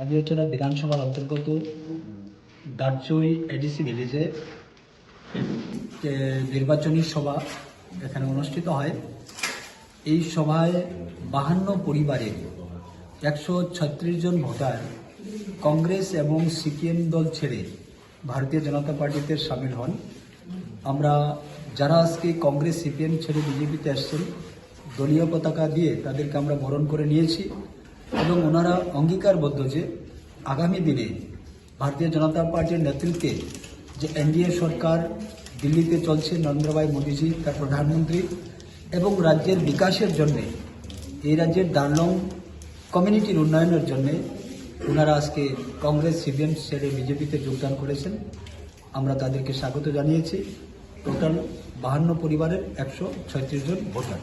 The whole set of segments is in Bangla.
আজকে হচ্ছে না বিধানসভার অন্তর্গত দারচই এডিসি ভিলেজে যে নির্বাচনী সভা এখানে অনুষ্ঠিত হয়। এই সভায় বাহান্ন পরিবারের একশো ছত্রিশ জন ভোটার কংগ্রেস এবং সিপিএম দল ছেড়ে ভারতীয় জনতা পার্টিতে সামিল হন। আমরা যারা আজকে কংগ্রেস, সিপিএম ছেড়ে বিজেপিতে আসছেন, দলীয় পতাকা দিয়ে তাদেরকে আমরা বরণ করে নিয়েছি। এবং ওনারা অঙ্গীকারবদ্ধ যে আগামী দিনে ভারতীয় জনতা পার্টির নেতৃত্বে যে এনডিএ সরকার দিল্লিতে চলছে, নরেন্দ্রভাই মোদীজি, তার প্রধানমন্ত্রী এবং রাজ্যের বিকাশের জন্যে, এই রাজ্যের ডানলং কমিউনিটির উন্নয়নের জন্যে ওনারা আজকে কংগ্রেস, সিপিএম ছেড়ে বিজেপিতে যোগদান করেছেন। আমরা তাদেরকে স্বাগত জানিয়েছি। টোটাল বাহান্ন পরিবারের একশো ছয়ত্রিশ জন voter.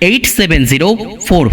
Eight seven zero four